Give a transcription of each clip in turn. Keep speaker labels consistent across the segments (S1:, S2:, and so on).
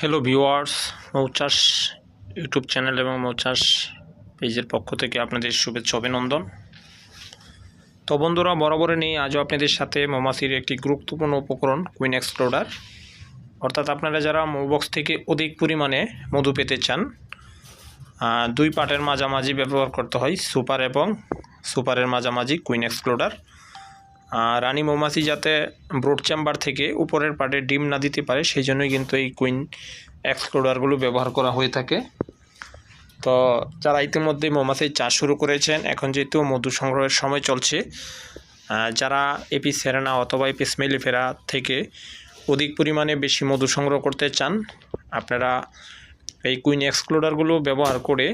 S1: Hello viewers Mouchash YouTube channel এবং মৌচাষ পেজের পক্ষ থেকে আপনাদের শুভেচ্ছা, অভিনন্দন। তো বন্ধুরা বরাবরে নেই আজও আপনাদের সাথে মৌমাছির একটি গুরুত্বপূর্ণ উপকরণ কুইন এক্সপ্লোডার অর্থাৎ আপনারা যারা মৌবক্স থেকে অধিক পরিমাণে মধু পেতে চান দুই পার্টের মাঝামাঝি ব্যবহার করতে হয়, সুপার এবং সুপারের মাঝামাঝি কুইন এক্সপ্লোডার রানী মৌমাছি যাতে ব্রোড চেম্বার থেকে উপরের পার্টে ডিম না দিতে পারে, সেই জন্যই কিন্তু এই কুইন এক্সপ্লোডারগুলো ব্যবহার করা হয়ে থাকে। তো যারা ইতিমধ্যে মৌমাছির চাষ শুরু করেছেন, এখন যেহেতু মধু সংগ্রহের সময় চলছে যারা এপি সেরেনা অথবা এপি স্মেলিফেরা থেকে অধিক পরিমাণে বেশি মধু সংগ্রহ করতে চান, আপনারা এই কুইন এক্সপ্লোডারগুলো ব্যবহার করে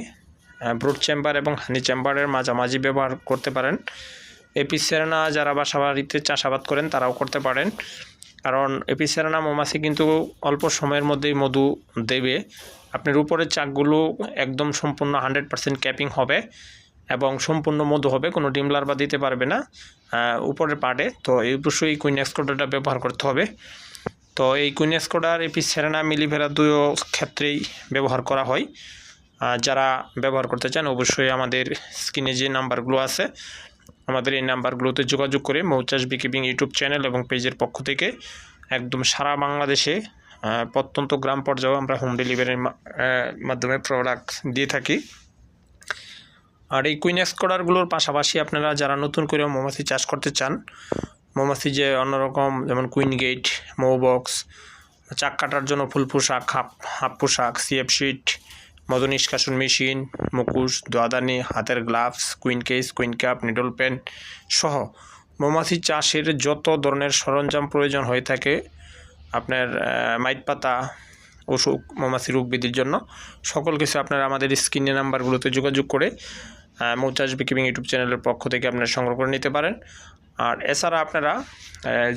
S1: ব্রোড চেম্বার এবং হানি চেম্বারের মাঝামাঝি ব্যবহার করতে পারেন। এপিসেরানা যারা বাসা বাড়িতে চাষাবাদ করেন, তারাও করতে পারেন। কারণ এপিসেরানা মৌমাছি কিন্তু অল্প সময়ের মধ্যেই মধু দেবে। আপনার উপরের চাকগুলো একদম সম্পূর্ণ হান্ড্রেড পার্সেন্ট ক্যাপিং হবে এবং সম্পূর্ণ মধু হবে, কোনো ডিমলার বা দিতে পারবে না উপরের পার্টে তো এই অবশ্যই কুইন এক্সকোডারটা ব্যবহার করতে হবে। তো এই কুইন এক্সকোডার এপিসেরানা মিলিভেরা দুটো ক্ষেত্রেই ব্যবহার করা হয়। যারা ব্যবহার করতে চান, অবশ্যই আমাদের স্ক্রিনে যে নাম্বারগুলো আছে আমাদের এই নাম্বারগুলোতে যোগাযোগ করে মৌচাষ বিকিপিং ইউটিউব চ্যানেল এবং পেজের পক্ষ থেকে একদম সারা বাংলাদেশে প্রত্যন্ত গ্রাম পর্যায়েও আমরা হোম ডেলিভারির মাধ্যমে প্রোডাক্ট দিয়ে থাকি। আর এই কুইন এক্সকোডারগুলোর পাশাপাশি আপনারা যারা নতুন করে মৌমাছি চাষ করতে চান, মৌমাছি যে অন্যরকম যেমন কুইন গেট মৌ বক্স চাক কাটার জন্য ফুল পোশাক, হাফ হাফ পোশাক সিএফ শিট মধু নিষ্কাশন মেশিন মুকুশ দোয়াদানি, হাতের gloves, queen case, queen cup needle pen সহ মৌমাছি চাষের যত ধরনের সরঞ্জাম প্রয়োজন হয়ে থাকে, আপনার মাইট পাতা অসুখ, মৌমাছি রোগ বিধির জন্য সকল কিছু আপনারা আমাদের স্ক্রিনে নাম্বারগুলোতে যোগাযোগ করে মৌচাষ বিকিপিং ইউটিউব চ্যানেলের পক্ষ থেকে আপনারা সংগ্রহ করে নিতে পারেন। আর এছাড়া আপনারা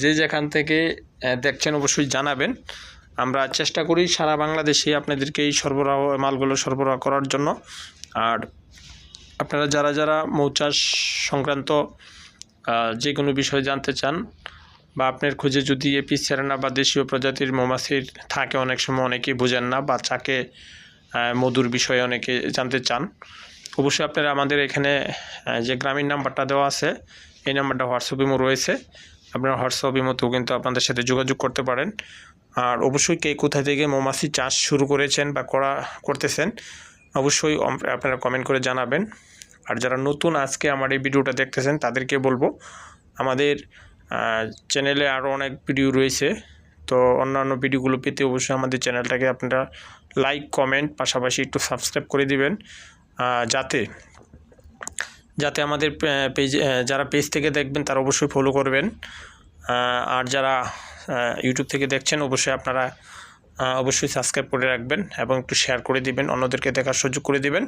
S1: যে যেখান থেকে দেখছেন অবশ্যই জানাবেন আমরা চেষ্টা করি সারা বাংলাদেশে আপনাদেরকে এই সরবরাহ, মালগুলো সরবরাহ করার জন্য। আর আপনারা যারা যারা মৌচাষ সংক্রান্ত যে কোনো বিষয় জানতে চান বা আপনার খুঁজে যদি এপি সেরেনা বা দেশীয় প্রজাতির মৌমাছির থাকে, অনেক সময় অনেকেই বোঝেন না বা চাকে মধুর বিষয়ে অনেকে জানতে চান, অবশ্যই আপনারা আমাদের এখানে যে গ্রামীণ নাম্বারটা দেওয়া আছে, এই নাম্বারটা হোয়াটসঅ্যাপ ইমো রয়েছে। আপনারা হোয়াটসঅ্যাপ ইমোতেও কিন্তু আপনাদের সাথে যোগাযোগ করতে পারেন। আর অবশ্যই কে কোথা থেকে মৌমাছি চাষ শুরু করেছেন বা করা, করতেছেন, অবশ্যই আপনারা কমেন্ট করে জানাবেন। আর যারা নতুন আজকে আমার এই ভিডিওটা দেখতেছেন, তাদেরকে বলব, আমাদের চ্যানেলে আরও অনেক ভিডিও রয়েছে। তো অন্যান্য ভিডিওগুলো পেতে অবশ্যই আমাদের চ্যানেলটাকে আপনারা লাইক কমেন্ট পাশাপাশি একটু সাবস্ক্রাইব করে দিবেন যাতে যাতে আমাদের পেজ যারা পেজ থেকে দেখবেন, তারা অবশ্যই ফলো করবেন। আর যারা ইউটিউব থেকে দেখছেন, অবশ্যই আপনারা অবশ্যই সাবস্ক্রাইব করে রাখবেন এবং একটু শেয়ার করে দিবেন, অন্যদেরকে দেখার সুযোগ করে দিবেন।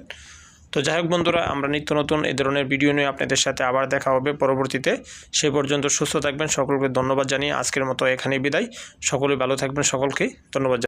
S1: তো যাই হোক বন্ধুরা, আমরা নিত্য নতুন এ ধরনের ভিডিও নিয়ে আপনাদের সাথে আবার দেখা হবে পরবর্তীতে। সে পর্যন্ত সুস্থ থাকবেন, সকলকে ধন্যবাদ জানিয়ে আজকের মতো এখানে বিদায়। সকলে ভালো থাকবেন, সকলকে ধন্যবাদ।